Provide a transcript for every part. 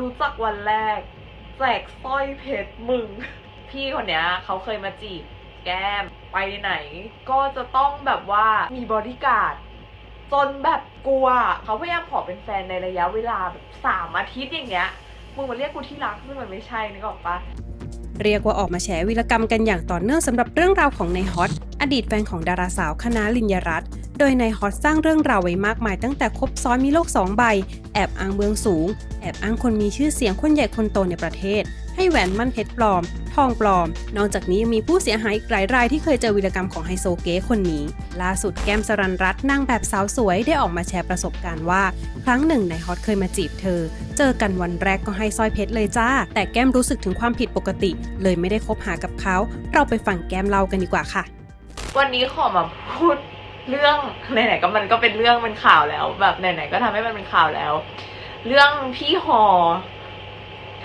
รู้จักวันแรก แจกสร้อยเพชรมึง พี่คนเนี้ยเขาเคยมาจีบแก้มไปไหน ก็จะต้องแบบว่ามีบอดี้การ์ดจนแบบกลัว เขาพยายามขอเป็นแฟนในระยะเวลาแบบสามอาทิตย์อย่างเงี้ยมึงมาเรียกกูที่รักซึ่งมันไม่ใช่นึกออกปะเรียกว่าออกมาแฉวิรกรรมกันอย่างต่อเนื่องสำหรับเรื่องราวของนายฮอต อดีตแฟนของดาราสาวคณะลินยรัตน์โดยนายฮอตสร้างเรื่องราวไว้มากมายตั้งแต่คบซ้อนมีโลกสองใบ แอบอ้างเบื้องสูง แอบอ้างคนมีชื่อเสียงคนใหญ่คนโตในประเทศ ให้แหวนมั่นเพชรปลอม ทองปลอม นอกจากนี้ยังมีผู้เสียหายอีกหลายรายที่เคยเจอวิรกรรมของไฮโซเก๋คนนี้ ล่าสุดแก้มสรันรัตน์นางแบบสาวสวยได้ออกมาแชร์ประสบการณ์ว่า ครั้งหนึ่งนายฮอตเคยมาจีบเธอ เจอกันวันแรกก็ให้สร้อยเพชรเลยจ้า แต่แก้มรู้สึกถึงความผิดปกติ เลยไม่ได้คบหากับเขา เราไปฟังแก้มเล่ากันดีกว่าค่ะ วันนี้ขอมาพูด เรื่องไหนๆก็มันก็เป็นเรื่องเป็นข่าวแล้ว แบบไหนๆก็ทำให้มันเป็นข่าวแล้ว เรื่องพี่หอ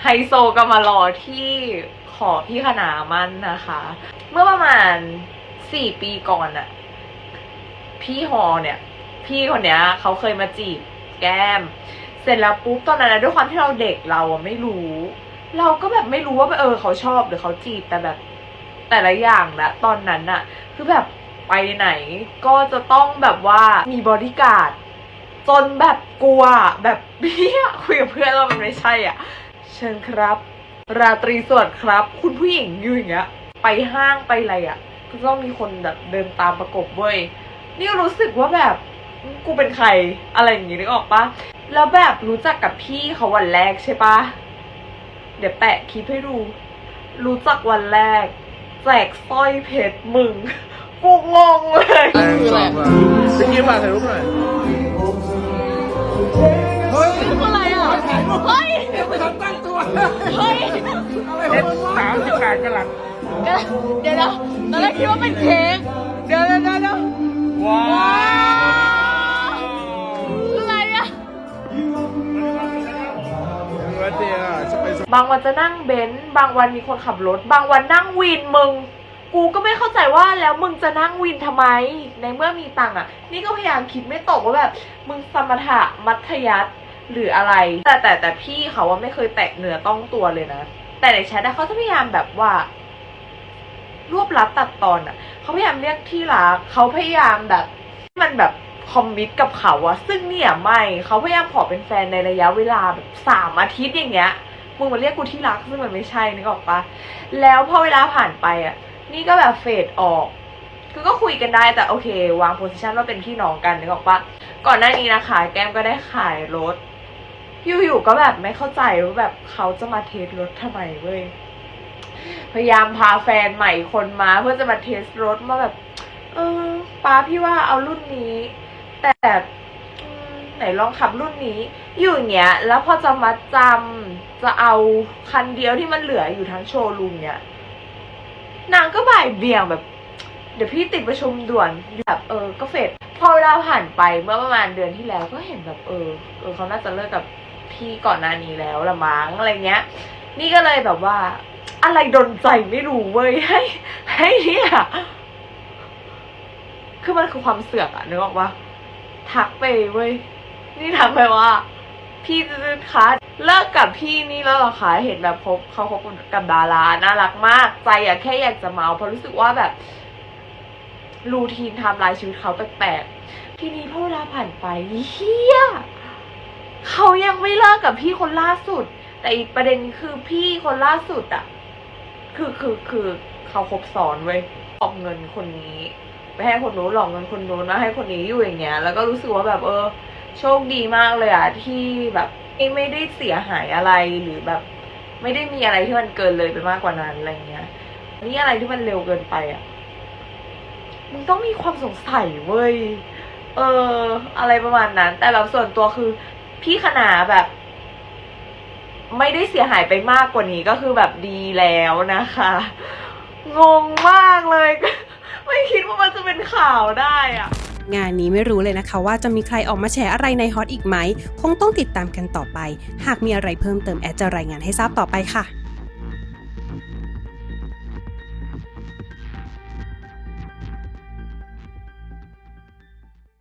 ไฮโซกำมารอที่ขอพี่ขนามันนะคะ เมื่อประมาณสี่ปีก่อนอะพี่หอเนี่ย พี่คนเนี้ยเขาเคยมาจีบแก้ม เสร็จแล้วปุ๊บตอนนั้นนะด้วยความที่เราเด็กเราอะไม่รู้ เราก็แบบไม่รู้ว่าเออเขาชอบหรือเขาจีบแต่แบบแต่ละอย่างนะตอนนั้นอะคือแบบ ไปไหน ก็จะต้องแบบว่ามีบอดี้การ์ดจนแบบกลัวแบบเบี้ยคุยกับเพื่อนเรามันไม่ใช่อะ เชิญครับ ราตรีสวัสดิ์ครับ คุณผู้หญิงอยู่อย่างเงี้ยไปห้างไปอะไรอะ ก็ต้องมีคนแบบเดินตามประกบเว้ยนี่รู้สึกว่าแบบกูเป็นใครอะไรอย่างงี้นึกออกปะแล้วแบบรู้จักกับพี่เขาวันแรกใช่ปะเดี๋ยวแปะคลิปให้ดู รู้จักวันแรก แจกสร้อยเพชรมึง กูงงเลยหนึ่งสองสามสกิลมาถ่ายรูปหน่อยเฮ้ยอะไรอะ เฮ้ยไม่ทันตั้งตัวเฮ้ยเพชรสามสิบแปดกะลัดเดี๋ยวนะตอนแรกคิดว่าเป็นเค้ก เดี๋ยวเดี๋ยวเดี๋ยวเดี๋ยวว้าว้าวอะไรอะวันเดียวจะไป บางวันจะนั่งเบนซ์บางวันมีคนขับรถ บางวันนั่งวินมึง กูก็ไม่เข้าใจว่าแล้วมึงจะนั่งวินทำไม ในเมื่อมีตังค์อะ นี่ก็พยายามคิดไม่ตกว่าแบบ มึงสมถะมัธยัสถ์หรืออะไร แต่แต่แต่พี่เขาว่าไม่เคยแตะเนื้อต้องตัวเลยนะ แต่ในแชทอะเขาจะพยายามแบบว่า รวบลัดตัดตอนอะเขาพยายามเรียกที่รักเขาพยายามแบบมันแบบคอมมิตกับเขาอะซึ่งเนี่ยไม่เขาพยายามขอเป็นแฟนในระยะเวลาแบบสามอาทิตย์อย่างเงี้ยมึงมาเรียกกูที่รักซึ่งมันไม่ใช่นึกออกปะแล้วพอเวลาผ่านไปอะ นี่ก็แบบเฟดออก คือก็คุยกันได้แต่โอเค วางโพสิชันว่าเป็นพี่น้องกันนึกออกปะก่อนหน้านี้นะคะ แก้มก็ได้ขายรถ อยู่ๆก็แบบไม่เข้าใจว่าแบบเขาจะมาเทสรถทำไมเว้ย พยายามพาแฟนใหม่คนมาเพื่อจะมาเทสรถมาแบบ เออป้าพี่ว่าเอารุ่นนี้ แต่ไหนลองขับรุ่นนี้ อยู่อย่างเงี้ย แล้วพอจะมาจำจะเอาคันเดียวที่มันเหลืออยู่ทั้งโชว์รูมเนี้ย นางก็บ่ายเบี่ยงแบบ เดี๋ยวพี่ติดประชุมด่วนแบบเออก็เฟดพอเวลาผ่านไปเมื่อประมาณเดือนที่แล้วก็เห็นแบบเออเออเขาน่าจะเลิกกับพี่ก่อนหน้านี้แล้วละมั้งอะไรเงี้ย นี่ก็เลยแบบว่า อะไรดนใจไม่รู้เว้ยให้ ให้เนี่ยคือมันคือความเสือกอะนึกออกปะทักไปเว้ยนี่ทักไปว่า พี่คะเลิกกับพี่นี่แล้วเหรอคะเห็นแบบคบเขาคบกับดาราน่ารักมาก ใจอะแค่อยากจะเมาเพราะรู้สึกว่าแบบรูทีนทำลายชีวิตเขาแปลกๆทีนี้พอเวลาผ่านไปเฮียเขายังไม่เลิกกับพี่คนล่าสุด แต่อีกประเด็นคือพี่คนล่าสุดอะคือคือคือเขาคบซ้อนเว้ยหลอกเงินคนนี้ไปให้คนโน้นหลอกเงินคนโน้นมาให้คนนี้อยู่อย่างเงี้ย แล้วก็รู้สึกว่าแบบเออ โชคดีมากเลยอะที่แบบไม่ได้เสียหายอะไรหรือแบบ ไม่ได้มีอะไรที่มันเกินเลยไปมากกว่านั้นอะไรเงี้ยนี่อะไรที่มันเร็วเกินไปอะมึงต้องมีความสงสัยเว้ยเออ อะไรประมาณนั้น แต่เราส่วนตัวคือ พี่คณาแบบ ไม่ได้เสียหายไปมากกว่านี้ก็คือแบบดีแล้วนะคะ งงมากเลย ไม่คิดว่ามันจะเป็นข่าวได้อะ งานนี้ไม่รู้เลยนะคะ ว่าจะมีใครออกมาแฉอะไรในฮอตอีกไหม คงต้องติดตามกันต่อไป หากมีอะไรเพิ่มเติมแอดจะรายงานให้ทราบต่อไปค่ะ